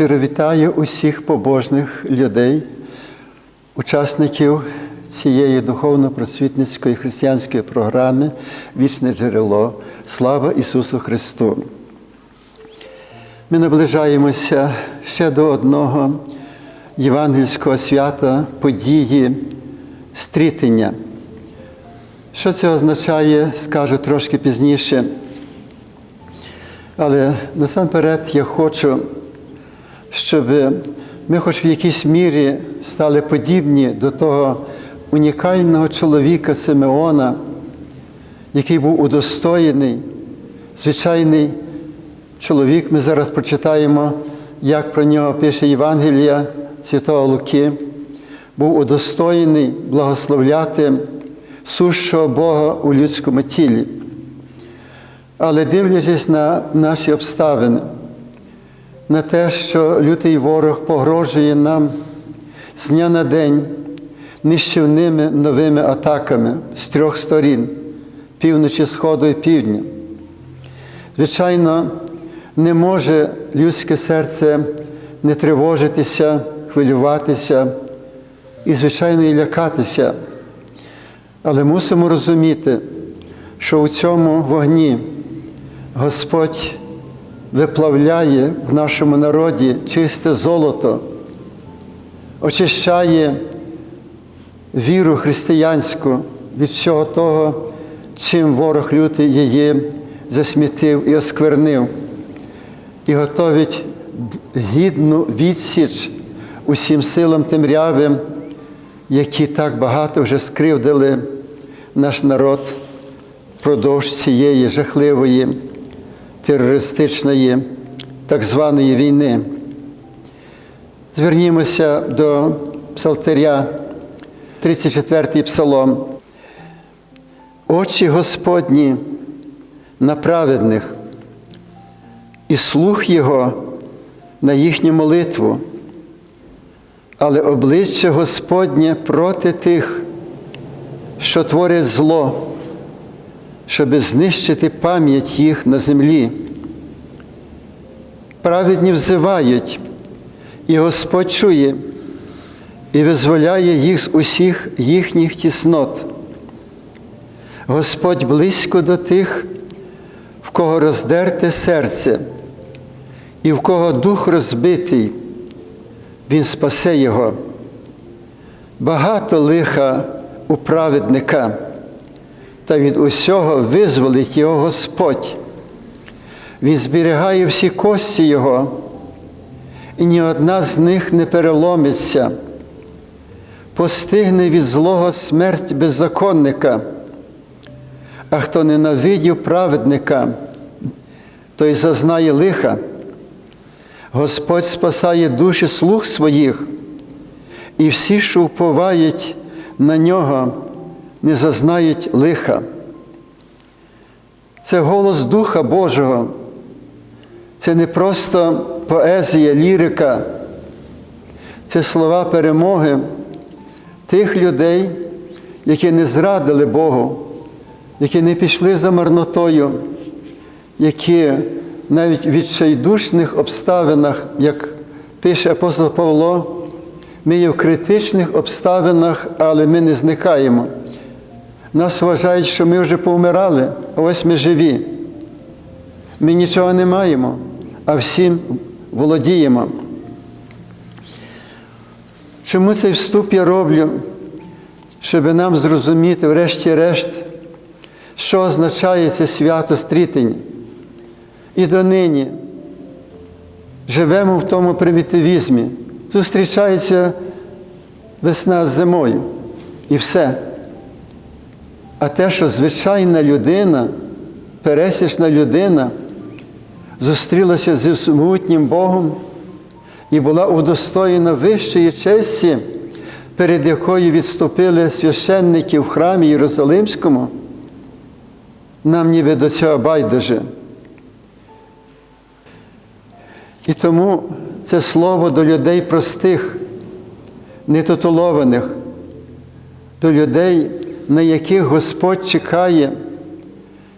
Щиро вітаю усіх побожних людей, учасників цієї духовно-просвітницької християнської програми Вічне джерело. Слава Ісусу Христу! Ми наближаємося ще до одного євангельського свята події стрітення. Що це означає, скажу трошки пізніше. Але насамперед я хочу, щоб ми, хоч в якійсь мірі, стали подібні до того унікального чоловіка Симеона, який був удостоєний, звичайний чоловік. Ми зараз прочитаємо, як про нього пише Євангелія Святого Луки, був удостоєний благословляти сущого Бога у людському тілі. Але дивлячись на наші обставини, на те, що лютий ворог погрожує нам з дня на день нищівними новими атаками з трьох сторін півночі, сходу і півдня. Звичайно, не може людське серце не тривожитися, хвилюватися і, звичайно, і лякатися. Але мусимо розуміти, що у цьому вогні Господь виплавляє в нашому народі чисте золото, очищає віру християнську від всього того, чим ворог лютий її засмітив і осквернив, і готовить гідну відсіч усім силам темрявим, які так багато вже скривдили наш народ впродовж цієї жахливої терористичної так званої війни. Звернімося до Псалтиря, 34-й псалом. Очі Господні на праведних, і слух Його на їхню молитву, але обличчя Господнє проти тих, що творять зло, щоби знищити пам'ять їх на землі. Праведні взивають, і Господь чує і визволяє їх з усіх їхніх тіснот. Господь близько до тих, в кого роздерте серце, і в кого дух розбитий, Він спасе Його. Багато лиха у праведника, та від усього визволить Його Господь. Він зберігає всі кості Його, і ні одна з них не переломиться, постигне від злого смерть беззаконника, а хто ненавидів праведника, той зазнає лиха. Господь спасає душі слуг своїх, і всі, що вповають на нього, не зазнають лиха. Це голос Духа Божого. Це не просто поезія, лірика, це слова перемоги тих людей, які не зрадили Богу, які не пішли за марнотою, які навіть в відчайдушних обставинах, як пише апостол Павло, ми є в критичних обставинах, але ми не зникаємо. Нас вважають, що ми вже повмирали, а ось ми живі. Ми нічого не маємо, а всім володіємо. Чому цей вступ я роблю? Щоб нам зрозуміти, врешті-решт, що означає це свято стрітень. І донині живемо в тому примітивізмі. Зустрічається весна з зимою і все. А те, що звичайна людина, пересічна людина, зустрілася зі всемогутнім Богом і була удостоєна вищої честі, перед якою відступили священники в храмі Єрусалимському, нам ніби до цього байдуже. І тому це слово до людей простих, нетитулованих, до людей, на яких Господь чекає,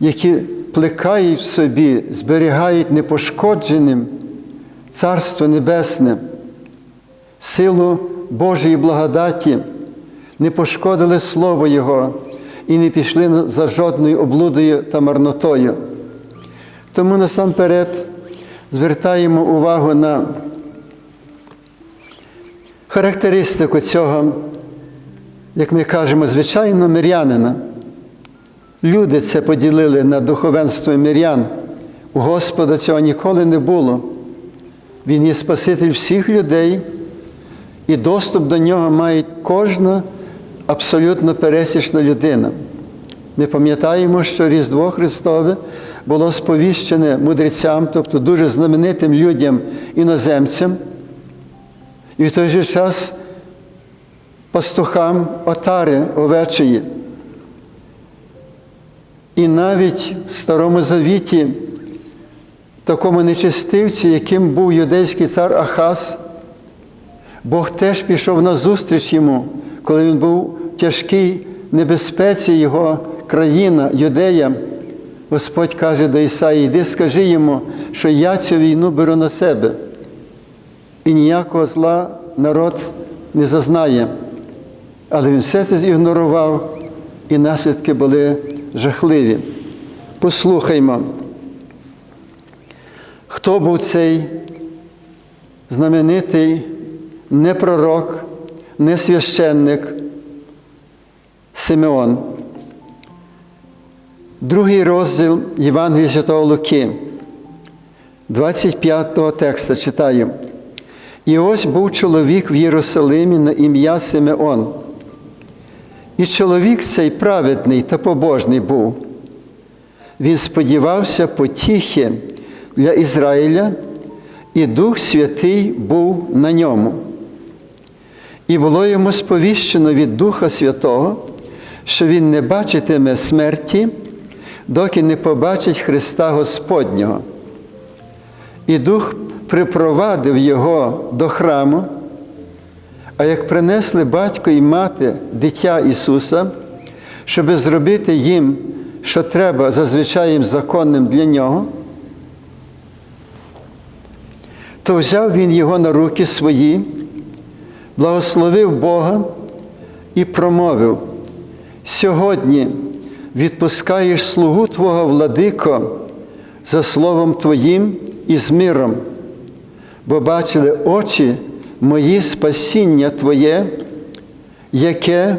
які плекають в собі, зберігають непошкодженим Царство Небесне, силу Божої благодаті, не пошкодили Слово Його і не пішли за жодною облудою та марнотою. Тому насамперед звертаємо увагу на характеристику цього, як ми кажемо, звичайно мирянина. Люди це поділили на духовенство мирян. У Господа цього ніколи не було. Він є Спаситель всіх людей, і доступ до нього має кожна абсолютно пересічна людина. Ми пам'ятаємо, що Різдво Христове було сповіщене мудрецям, тобто дуже знаменитим людям іноземцям, і в той же час пастухам отари овечої. І навіть в Старому Завіті, такому нечистивці, яким був юдейський цар Ахаз, Бог теж пішов на зустріч йому, коли він був в тяжкій небезпеці, його країна, юдея. Господь каже до Ісаї, йди скажи йому, що я цю війну беру на себе. І ніякого зла народ не зазнає. Але він все це зігнорував, і наслідки були жахливі. Послухаймо, хто був цей знаменитий не пророк, не священник Симеон. Другий розділ Євангелія Святого Луки, 25 текста читаю. І ось був чоловік в Єрусалимі на ім'я Симеон. І чоловік цей праведний та побожний був. Він сподівався потіхи для Ізраїля, і Дух Святий був на ньому. І було йому сповіщено від Духа Святого, що він не бачитиме смерті, доки не побачить Христа Господнього. І Дух припровадив його до храму, а як принесли батько і мати дитя Ісуса, щоб зробити їм, що треба зазвичай законним для нього, то взяв він його на руки свої, благословив Бога і промовив: сьогодні відпускаєш слугу Твого владико за словом Твоїм і з миром, бо бачили очі мої спасіння Твоє, яке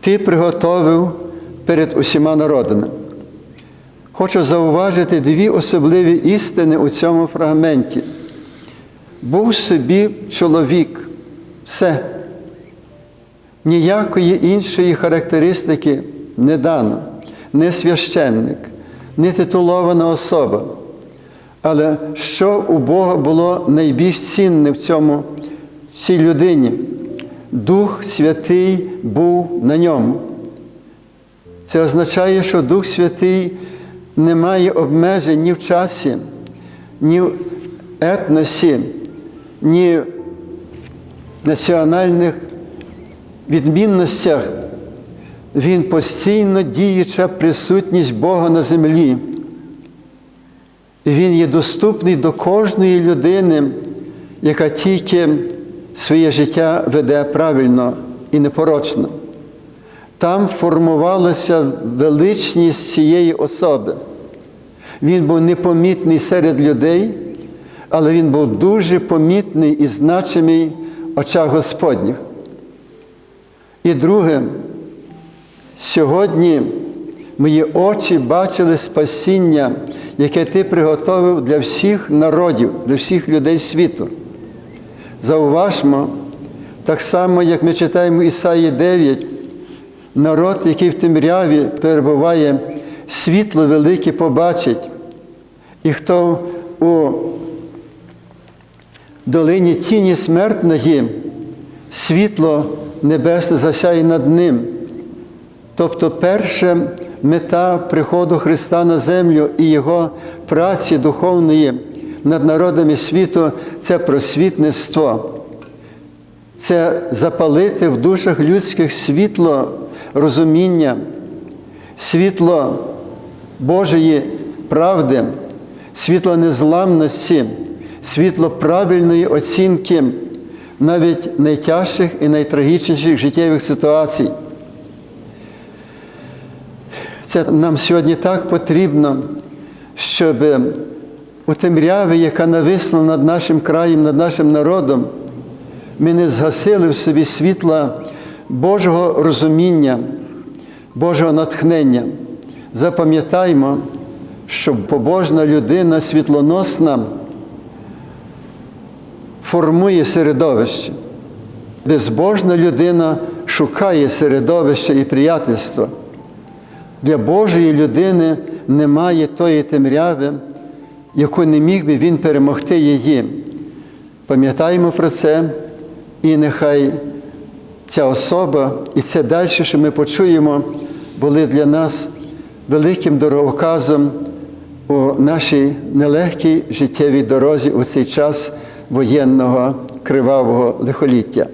Ти приготовив перед усіма народами. Хочу зауважити дві особливі істини у цьому фрагменті. Був собі чоловік, все. Ніякої іншої характеристики не дано, не священник, не титулована особа. Але що у Бога було найбільш цінне в цьому, цій людині? Дух Святий був на ньому. Це означає, що Дух Святий не має обмежень ні в часі, ні в етносі, ні в національних відмінностях. Він постійно діюча присутність Бога на землі. І Він є доступний до кожної людини, яка тільки своє життя веде правильно і непорочно. Там формувалася величність цієї особи. Він був непомітний серед людей, але він був дуже помітний і значимий в очах Господніх. І друге, сьогодні мої очі бачили спасіння, яке ти приготовив для всіх народів, для всіх людей світу. Зауважмо, так само, як ми читаємо Ісаї 9, народ, який в темряві перебуває, світло велике побачить. І хто у долині тіні смертної, світло небесне засяє над ним. Тобто перша мета приходу Христа на землю і Його праці духовної над народами світу це просвітництво. Це запалити в душах людських світло розуміння, світло Божої правди, світло незламності, світло правильної оцінки навіть найтяжчих і найтрагічніших життєвих ситуацій. Це нам сьогодні так потрібно, щоб у темряві, яка нависла над нашим краєм, над нашим народом, ми не згасили в собі світла Божого розуміння, Божого натхнення. Запам'ятаймо, що побожна людина світлоносна формує середовище. Безбожна людина шукає середовище і приятельство. Для Божої людини немає тої темряви, яку не міг би він перемогти її. Пам'ятаємо про це, і нехай ця особа і це далі, що ми почуємо, були для нас великим дороговказом у нашій нелегкій життєвій дорозі у цей час воєнного кривавого лихоліття.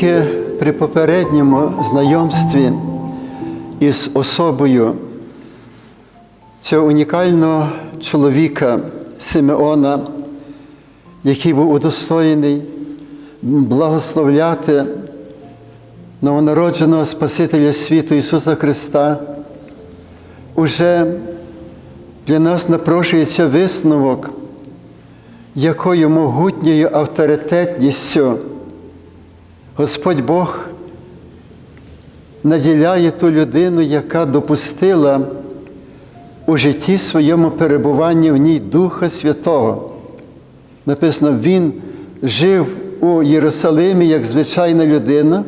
Тільки при попередньому знайомстві із особою цього унікального чоловіка Симеона, який був удостоєний благословляти новонародженого Спасителя світу Ісуса Христа, уже для нас напрошується висновок, якою могутньою авторитетністю Господь Бог наділяє ту людину, яка допустила у житті своєму перебування в ній Духа Святого. Написано, Він жив у Єрусалимі як звичайна людина,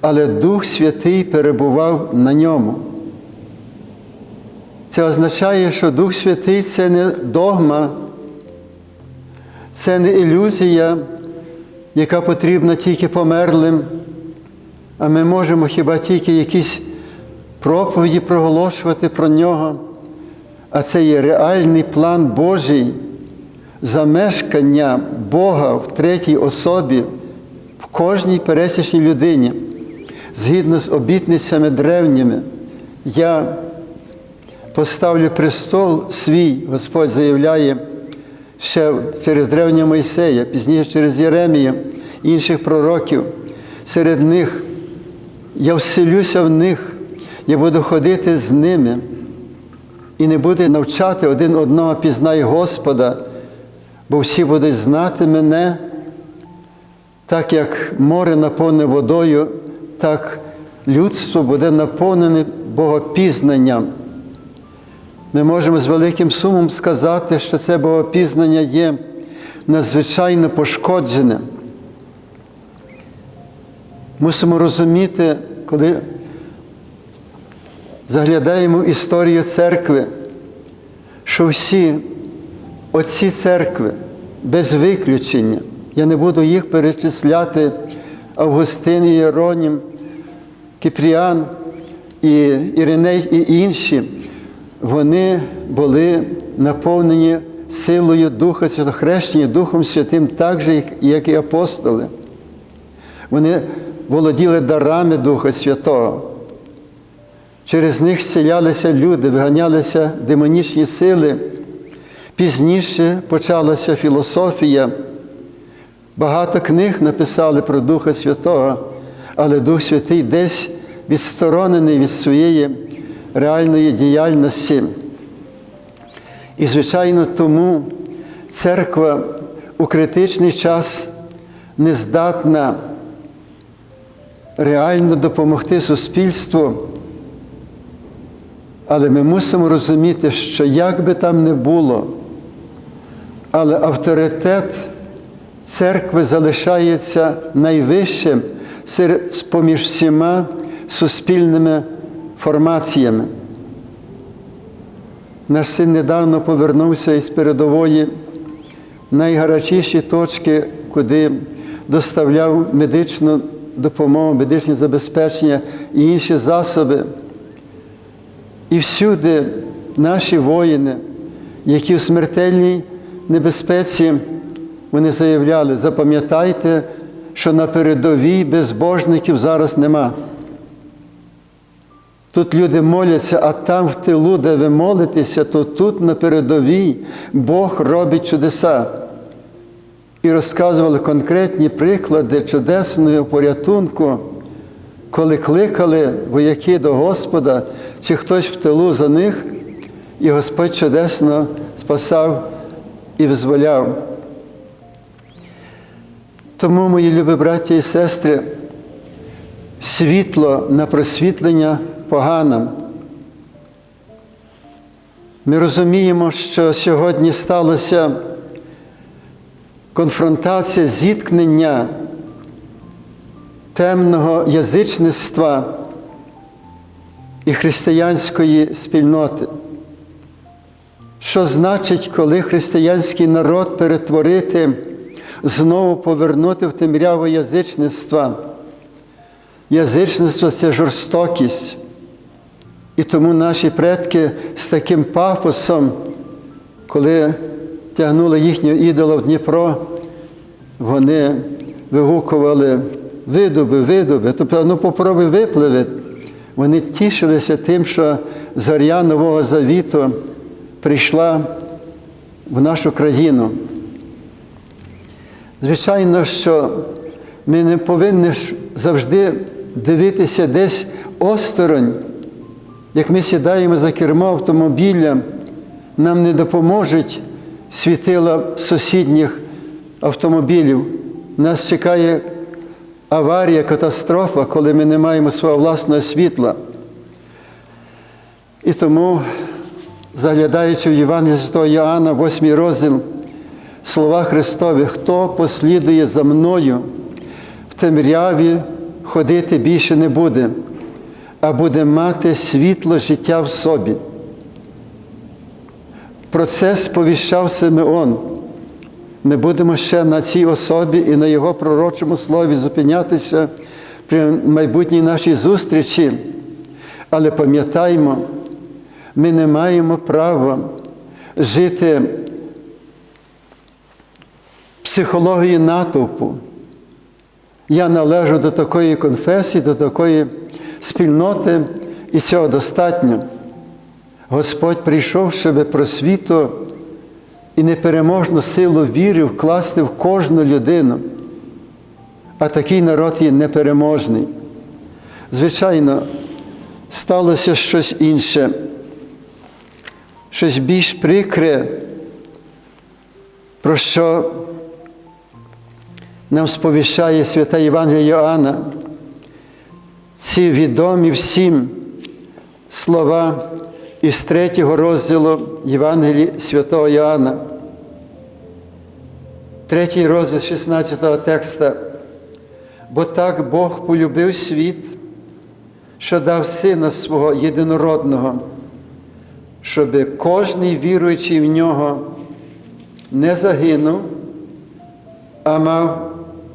але Дух Святий перебував на ньому. Це означає, що Дух Святий це не догма, це не ілюзія, яка потрібна тільки померлим, а ми можемо хіба тільки якісь проповіді проголошувати про нього, а це є реальний план Божий, замешкання Бога в третій особі в кожній пересічній людині, згідно з обітницями древніми. Я поставлю престол свій, Господь заявляє ще через древнього Мойсея, пізніше через Єремія, інших пророків. Серед них я вселюся в них, я буду ходити з ними і не буду навчати один одного пізнай Господа, бо всі будуть знати мене, так як море наповнене водою, так людство буде наповнене богопізнанням. Ми можемо з великим сумом сказати, що це богопізнання є надзвичайно пошкоджене. Мусимо розуміти, коли заглядаємо в історію церкви, що всі отці церкви без виключення, я не буду їх перечисляти, Августин, Єронім, Кіпріан, і Іриней, і інші, вони були наповнені силою Духа Святого, хрещені Духом Святим, так же, як- і апостоли. Вони володіли дарами Духа Святого. Через них зцілялися люди, виганялися демонічні сили. Пізніше почалася філософія. Багато книг написали про Духа Святого, але Дух Святий десь відсторонений від своєї реальної діяльності. І, звичайно, тому церква у критичний час не здатна реально допомогти суспільству. Але ми мусимо розуміти, що як би там не було, але авторитет церкви залишається найвищим поміж всіма суспільними формаціями. Наш син недавно повернувся із передової найгарячіші точки, куди доставляв медичну допомогу, медичне забезпечення і інші засоби. І всюди наші воїни, які в смертельній небезпеці, вони заявляли, запам'ятайте, що на передовій безбожників зараз нема. Тут люди моляться, а там в тилу, де ви молитеся, то тут на передовій Бог робить чудеса. І розказували конкретні приклади чудесного порятунку, коли кликали вояки до Господа, чи хтось в тилу за них, і Господь чудесно спасав і визволяв. Тому, мої любі браті і сестри, світло на просвітлення поганам. Ми розуміємо, що сьогодні сталося конфронтація, зіткнення темного язичництва і християнської спільноти. Що значить, коли християнський народ перетворити, знову повернути в темряву язичництва? Язичництво це жорстокість. І тому наші предки з таким пафосом, коли тягнули їхнього ідола в Дніпро, вони вигукували видуби, видуби, тобто ну попробуй випливи. Вони тішилися тим, що зоря Нового Завіту прийшла в нашу країну. Звичайно, що ми не повинні завжди дивитися десь осторонь, як ми сідаємо за кермо автомобіля, нам не допоможуть світила сусідніх автомобілів. Нас чекає аварія, катастрофа, коли ми не маємо свого власного світла. І тому, заглядаючи в Євангелії Святого Іоанна, 8 розділ, слова Христові, хто послідує за мною, в темряві ходити більше не буде, а буде мати світло життя в собі. Про це сповіщав Симеон. Ми будемо ще на цій особі і на його пророчому слові зупинятися при майбутній нашій зустрічі. Але пам'ятаймо, ми не маємо права жити психології натовпу. Я належу до такої конфесії, до такої спільноти, і цього достатньо. Господь прийшов, щоб просвіту і непереможну силу віри вкласти в кожну людину. А такий народ є непереможний. Звичайно, сталося щось інше, щось більш прикре, про що нам сповіщає свята Євангелія Йоанна. Ці відомі всім слова із третього розділу Євангелії святого Йоанна. Третій розділ 16 текста. Бо так Бог полюбив світ, що дав Сина свого єдинородного, щоб кожний віруючий в нього не загинув, а мав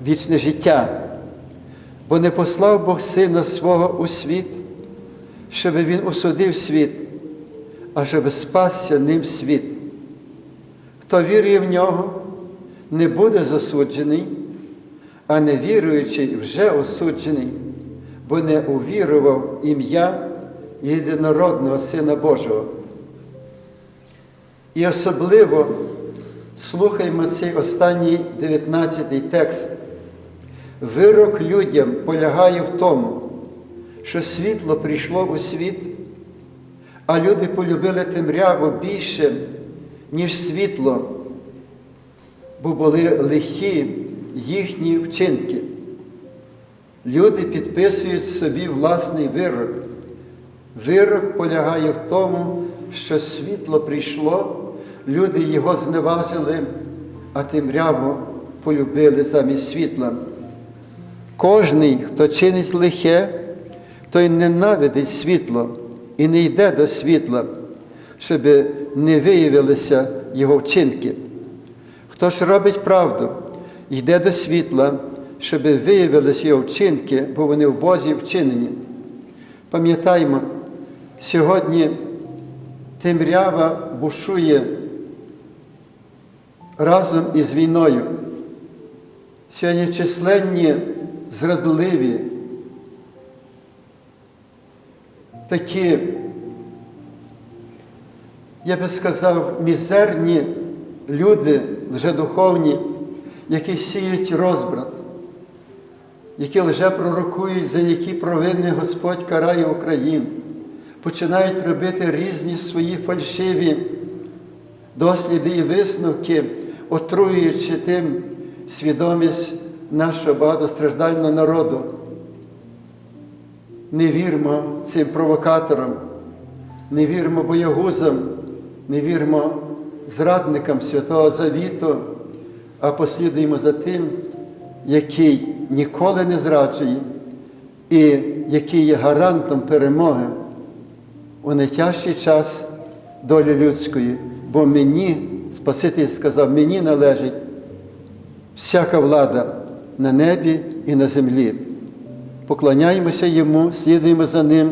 вічне життя. Бо не послав Бог Сина свого у світ, щоб Він осудив світ, а щоб спасся ним світ. Хто вірує в нього, не буде засуджений, а невіруючий вже осуджений, бо не увірував ім'я єдинородного Сина Божого. І особливо слухаймо цей останній 19 текст. Вирок людям полягає в тому, що світло прийшло у світ, а люди полюбили темряву більше, ніж світло, бо були лихі їхні вчинки. Люди підписують собі власний вирок. Вирок полягає в тому, що світло прийшло, люди його зневажили, а темряву полюбили замість світла. Кожний, хто чинить лихе, той ненавидить світло і не йде до світла, щоб не виявилися його вчинки. Хто ж робить правду, йде до світла, щоб виявилися його вчинки, бо вони в Бозі вчинені. Пам'ятаймо, сьогодні темрява бушує разом із війною. Сьогодні численні зрадливі, такі, я би сказав, мізерні люди, лжедуховні, які сіють розбрат, які лже пророкують, за які провини Господь карає Україну, починають робити різні свої фальшиві досліди і висновки, отруюючи тим свідомість нашого багатостраждального народу. Не вірмо цим провокаторам, не вірмо боягузам, не вірмо зрадникам Святого Завіту, а послідуємо за тим, який ніколи не зраджує і який є гарантом перемоги у найтяжчий час долі людської, бо мені, Спаситель сказав, мені належить всяка влада на небі і на землі. Поклоняємося Йому, слідуємо за Ним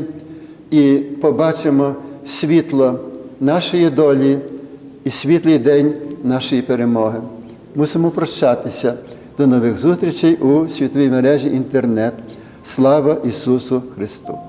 і побачимо світло нашої долі і світлий день нашої перемоги. Мусимо прощатися. До нових зустрічей у світовій мережі інтернет. Слава Ісусу Христу!